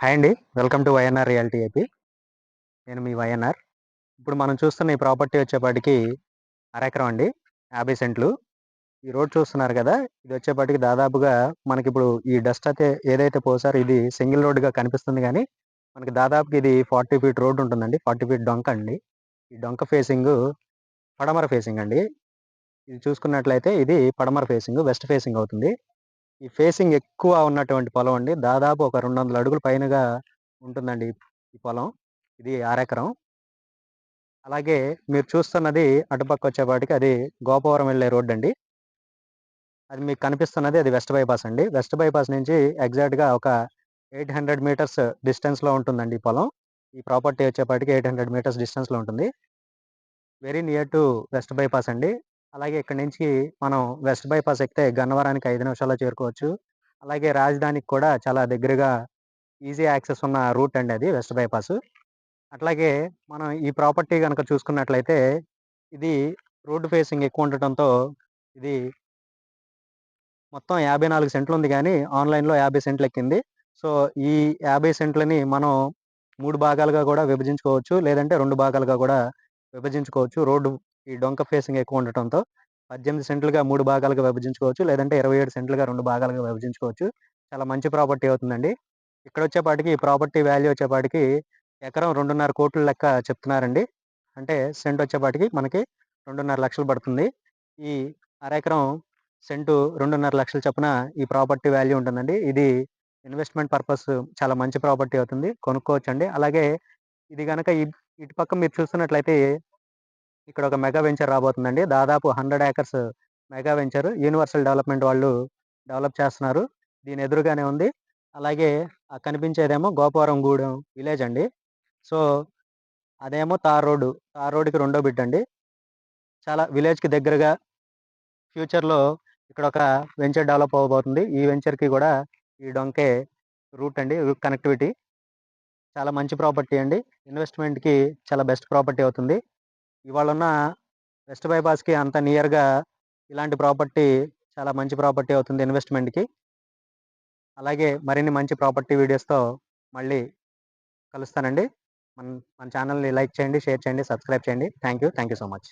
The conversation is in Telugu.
హాయ్ అండి. Welcome to YNR reality AP నేను మీ వైఎన్ఆర్ ఇప్పుడు మనం చూస్తున్న ఈ ప్రాపర్టీ వచ్చేపాటికి అరెకరం అండి. యాభై సెంట్లు. ఈ రోడ్ చూస్తున్నారు కదా ఇది వచ్చేపాటికి దాదాపుగా మనకి ఇప్పుడు ఈ డస్ట్ అయితే ఏదైతే పోసారో ఇది సింగిల్ రోడ్గా కనిపిస్తుంది కానీ మనకి దాదాపుకి ఇది ఫార్టీ ఫీట్ రోడ్ ఉంటుందండి. ఫార్టీ ఫీట్ డొంక అండి. ఈ డొంక ఫేసింగ్ పడమర ఫేసింగ్ అండి. ఇది చూసుకున్నట్లయితే ఇది పడమర ఫేసింగ్ వెస్ట్ ఫేసింగ్ అవుతుంది. ఈ ఫేసింగ్ ఎక్కువ ఉన్నటువంటి పొలం అండి. దాదాపు ఒక రెండు వందల అడుగుల పైనగా ఉంటుందండి ఈ పొలం. ఇది ఆరెకరం అలాగే మీరు చూస్తున్నది అటుపక్క వచ్చేపాటికి అది గోపవరం వెళ్ళే రోడ్ అండి. అది మీకు కనిపిస్తున్నది అది వెస్ట్ బైపాస్ అండి. వెస్ట్ బైపాస్ నుంచి ఎగ్జాక్ట్గా ఒక ఎయిట్ హండ్రెడ్ మీటర్స్ డిస్టెన్స్లో ఉంటుందండి ఈ పొలం. ఈ ప్రాపర్టీ వచ్చేపాటికి ఎయిట్ హండ్రెడ్ మీటర్స్ డిస్టెన్స్లో ఉంటుంది. Very near to west bypass అండి. అలాగే ఇక్కడ నుంచి మనం వెస్ట్ బైపాస్ ఎక్కితే గన్నవరానికి ఐదు నిమిషాల్లో చేరుకోవచ్చు. అలాగే రాజధానికి కూడా చాలా దగ్గరగా ఈజీ యాక్సెస్ ఉన్న రూట్ అండి అది వెస్ట్ బైపాస్. అట్లాగే మనం ఈ ప్రాపర్టీ కనుక చూసుకున్నట్లయితే ఇది రోడ్డు ఫేసింగ్ ఎక్కువ ఉండటంతో ఇది మొత్తం యాభై నాలుగు సెంట్లు ఉంది కానీ ఆన్లైన్లో యాభై సెంట్లు ఎక్కింది. సో ఈ యాభై సెంట్లని మనం మూడు భాగాలుగా కూడా విభజించుకోవచ్చు లేదంటే రెండు భాగాలుగా కూడా విభజించుకోవచ్చు. రోడ్డు ఈ డొంక ఫేసింగ్ ఎక్కువ ఉండటంతో పద్దెనిమిది సెంట్లుగా మూడు భాగాలుగా విభజించుకోవచ్చు. లేదంటే ఇరవై ఏడు సెంట్లుగా రెండు భాగాలుగా విభజించుకోవచ్చు. చాలా మంచి ప్రాపర్టీ అవుతుందండి. ఇక్కడ వచ్చేపాటికి ఈ ప్రాపర్టీ వాల్యూ వచ్చేపాటికి ఎకరం రెండున్నర కోట్ల లెక్క చెప్తున్నారండి. అంటే సెంట్ వచ్చేపాటికి మనకి రెండున్నర లక్షలు పడుతుంది. ఈ అరెకరం సెంటు రెండున్నర లక్షలు చొప్పున ఈ ప్రాపర్టీ వాల్యూ ఉంటుందండి. ఇది ఇన్వెస్ట్మెంట్ పర్పస్ చాలా మంచి ప్రాపర్టీ అవుతుంది. కొనుక్కోవచ్చు అండి అలాగే ఇది కనుక ఇటు పక్క మీరు చూస్తున్నట్లయితే ఇక్కడ ఒక మెగా వెంచర్ రాబోతుందండి. దాదాపు hundred acres mega venture universal development వాళ్ళు డెవలప్ చేస్తున్నారు. దీని ఎదురుగానే ఉంది. అలాగే కనిపించేదేమో గోపవరం గూడెం విలేజ్ అండి. సో అదేమో తార్ రోడ్డు తార్ రోడ్డుకి రెండో బిడ్ అండి. చాలా విలేజ్కి దగ్గరగా ఫ్యూచర్లో ఇక్కడ ఒక వెంచర్ డెవలప్ అవ్వబోతుంది ఈ వెంచర్కి కూడా ఈ డొంకే రూట్ అండి. కనెక్టివిటీ చాలా మంచి ప్రాపర్టీ అండి. ఇన్వెస్ట్మెంట్కి చాలా బెస్ట్ ప్రాపర్టీ అవుతుంది. ఇవాళ ఉన్న వెస్ట్ బైపాస్కి అంత నియర్గా ఇలాంటి ప్రాపర్టీ చాలా మంచి ప్రాపర్టీ అవుతుంది ఇన్వెస్ట్మెంట్కి అలాగే మరిన్ని మంచి ప్రాపర్టీ వీడియోస్తో మళ్ళీ కలుస్తానండి. మన మన ఛానల్ని లైక్ చేయండి షేర్ చేయండి సబ్స్క్రైబ్ చేయండి. Thank you thank you so much